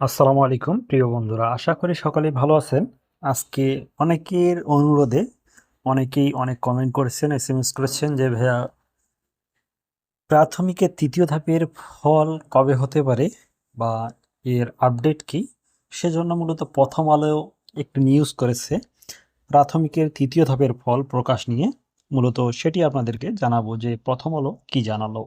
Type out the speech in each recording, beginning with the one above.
আসসালামু আলাইকুম, প্রিয় বন্ধুরা। আশা করি সকলেই ভালো আছেন। আজকে অনেকের অনুরোধে অনেকেই অনেক কমেন্ট করেছেন এস এম এস করেছেন যে, ভাইয়া প্রাথমিকের তৃতীয় ধাপের ফল কবে হতে পারে বা এর আপডেট কি? সেজন্য মূলত প্রথম আলো একটি নিউজ করেছে। প্রাথমিকের তৃতীয় ধাপের ফল প্রকাশ নিয়ে মূলত সেটি আপনাদেরকে জানাব যে, প্রথম আলো কি জানালো?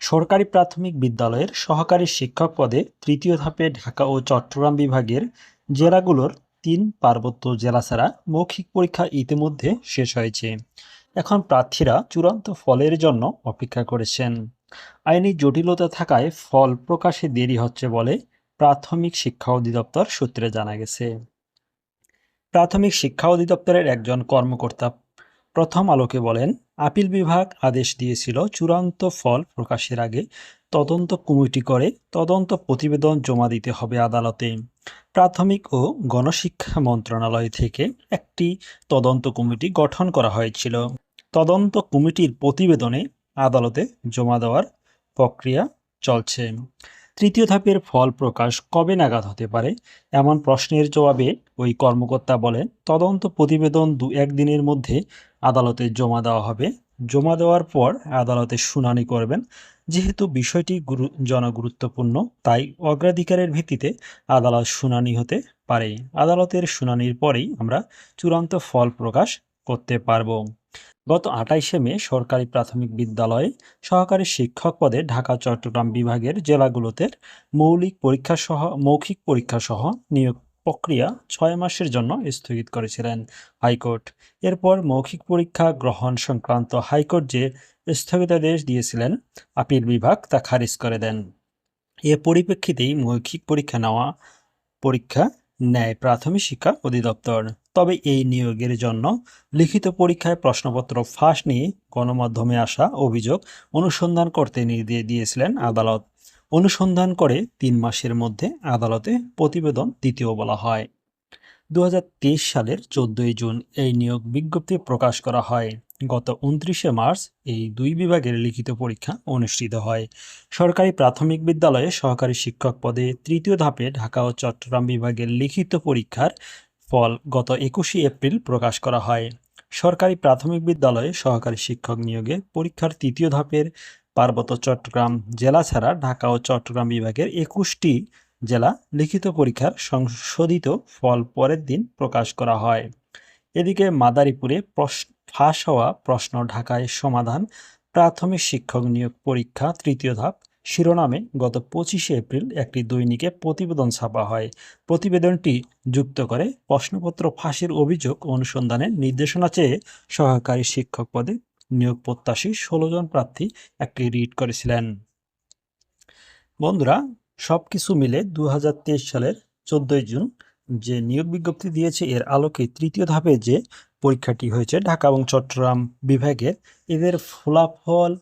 সরকারি প্রাথমিক বিদ্যালয়ের সহকারী শিক্ষক পদে তৃতীয় ধাপে ঢাকা ও চট্টগ্রাম বিভাগের জেলাগুলোর তিন পার্বত্য জেলা ছাড়া মৌখিক পরীক্ষা ইতিমধ্যে শেষ হয়েছে। এখন প্রার্থীরা চূড়ান্ত ফলের জন্য অপেক্ষা করেছেন। আইনি জটিলতা থাকায় ফল প্রকাশে দেরি হচ্ছে বলে প্রাথমিক শিক্ষা অধিদপ্তর সূত্রে জানা গেছে। প্রাথমিক শিক্ষা অধিদপ্তরের একজন কর্মকর্তা প্রথম আলোকে বলেন, আপিল বিভাগ আদেশ দিয়েছিল চূড়ান্ত ফল প্রকাশের আগে তদন্ত কমিটি করে তদন্ত প্রতিবেদন জমা দিতে হবে আদালতে। প্রাথমিক ও গণশিক্ষা মন্ত্রণালয় থেকে একটি তদন্ত কমিটি গঠন করা হয়েছিল। তদন্ত কমিটির প্রতিবেদনে আদালতে জমা দেওয়ার প্রক্রিয়া চলছে। তৃতীয় ধাপের ফল প্রকাশ কবে নাগাদ হতে পারে? এমন প্রশ্নের জবাবে ওই কর্মকর্তা বলেন, তদন্ত প্রতিবেদন দু একদিনের মধ্যে আদালতে জমা দেওয়া হবে। জমা দেওয়ার পর আদালতে শুনানি করবেন। যেহেতু বিষয়টি গুরু, জনগুরুত্বপূর্ণ, তাই অগ্রাধিকারের ভিত্তিতে আদালত শুনানি হতে পারে। আদালতের শুনানির পরেই আমরা চূড়ান্ত ফল প্রকাশ করতে পারব। গত আঠাইশে মে সরকারি প্রাথমিক বিদ্যালয়ে সহকারী শিক্ষক পদে ঢাকা, চট্টগ্রাম বিভাগের জেলাগুলোতে মৌলিক পরীক্ষা সহ, মৌখিক পরীক্ষা সহ নিয়োগ প্রক্রিয়া ছয় মাসের জন্য স্থগিত করেছিলেন হাইকোর্ট। এরপর মৌখিক পরীক্ষা গ্রহণ সংক্রান্ত হাইকোর্ট যে স্থগিতাদেশ দিয়েছিলেন, আপিল বিভাগ তা খারিজ করে দেন। এ পরিপ্রেক্ষিতেই মৌখিক পরীক্ষা নেওয়া, পরীক্ষা নেয় প্রাথমিক শিক্ষা অধিদপ্তর তবে এই নিয়োগের জন্য লিখিত পরীক্ষায় প্রশ্নপত্র ফাঁস নিয়ে গণমাধ্যমে আসা অভিযোগ অনুসন্ধান করতে নির্দেশ দিয়েছিলেন আদালত। অনুসন্ধান করে তিন মাসের মধ্যে আদালতে প্রতিবেদন দ্বিতীয় বলা হয়। দুহাজার তেইশ সালের চোদ্দই জুন এই নিয়োগ বিজ্ঞপ্তি প্রকাশ করা হয়। গত উনত্রিশে মার্চ এই দুই বিভাগের লিখিত পরীক্ষা অনুষ্ঠিত হয়। সরকারি প্রাথমিক বিদ্যালয়ে সহকারী শিক্ষক পদে তৃতীয় ধাপে ঢাকা ও চট্টগ্রাম বিভাগের লিখিত পরীক্ষার ফল গত একুশে এপ্রিল প্রকাশ করা হয়। সরকারি প্রাথমিক বিদ্যালয়ে সহকারী শিক্ষক নিয়োগে পরীক্ষার তৃতীয় ধাপের পার্বত্য চট্টগ্রাম জেলা ছাড়া ঢাকা ও চট্টগ্রাম বিভাগের একুশটি জেলা লিখিত পরীক্ষার সংশোধিত ফল পরের দিন প্রকাশ করা হয়। এদিকে মাদারীপুরে ফাঁস হওয়া প্রশ্ন ঢাকায় সমাধান, প্রাথমিক শিক্ষক নিয়োগ পরীক্ষা তৃতীয় ধাপ শিরোনামে গত পঁচিশে এপ্রিল একটি দৈনিকে প্রতিবেদন ছাপা হয়। প্রতিবেদনটি যুক্ত করে প্রশ্নপত্র ফাঁসির অভিযোগ অনুসন্ধানের নির্দেশনা চেয়ে সহকারী শিক্ষক পদে নিয়োগ প্রত্যাশী ষোলো জন প্রার্থী একটি রিট করেছিলেন। বন্ধুরা সব কিছু মিলে দু হাজার তেইশ সালের চোদ্দই জুন যে নিয়োগ বিজ্ঞপ্তি দিয়েছে, এর আলোকে তৃতীয় ধাপে যে পরীক্ষাটি হয়েছে ঢাকা এবং চট্টগ্রাম বিভাগের, এদের ফলাফল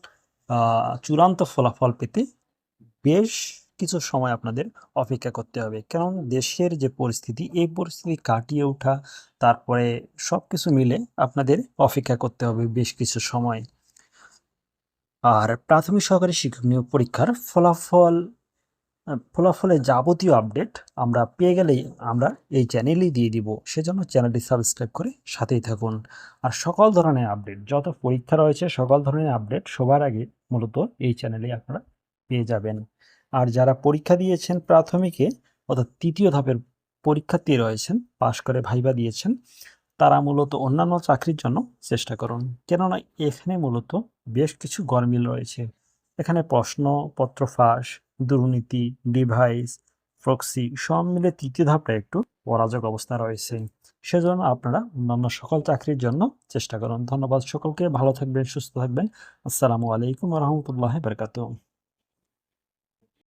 চূড়ান্ত ফলাফল পেতে বেশ কিছু সময় আপনাদের অপেক্ষা করতে হবে। কারণ দেশের যে পরিস্থিতি, এই পরিস্থিতি কাটিয়ে ওঠা, তারপরে সব কিছু মিলে আপনাদের অপেক্ষা করতে হবে বেশ কিছু সময়। আর প্রাথমিক সহকারী শিক্ষক নিয়োগ পরীক্ষার ফলাফল ফলাফলের যাবতীয় আপডেট আমরা পেয়ে গেলেই আমরা এই চ্যানেলেই দিয়ে দিব। সেজন্য চ্যানেলটি সাবস্ক্রাইব করে সাথেই থাকুন। আর সকল ধরনের আপডেট, যত পরীক্ষা রয়েছে, সকল ধরনের আপডেট সবার আগে মূলত এই চ্যানেলে আপনারা পেয়ে যাবেন। আর যারা পরীক্ষা দিয়েছেন প্রাথমিকে, অর্থাৎ তৃতীয় ধাপের পরীক্ষার্থী রয়েছেন, পাশ করে ভাইবা দিয়েছেন, তারা মূলত অন্যান্য চাকরির জন্য চেষ্টা করুন। কেননা এখানে মূলত বেশ কিছু গরমিল রয়েছে। এখানে প্রশ্নপত্র ফাঁস, দুর্নীতি, ডিভাইস, প্রক্সি সব মিলে তৃতীয় ধাপটা একটু অরাজক অবস্থা রয়েছে। সেজন্য আপনারা অন্যান্য সকল চাকরির জন্য চেষ্টা করুন। ধন্যবাদ সকলকে। ভালো থাকবেন, সুস্থ থাকবেন। আসসালামু আলাইকুম রহমতুল্লাহ বরকাত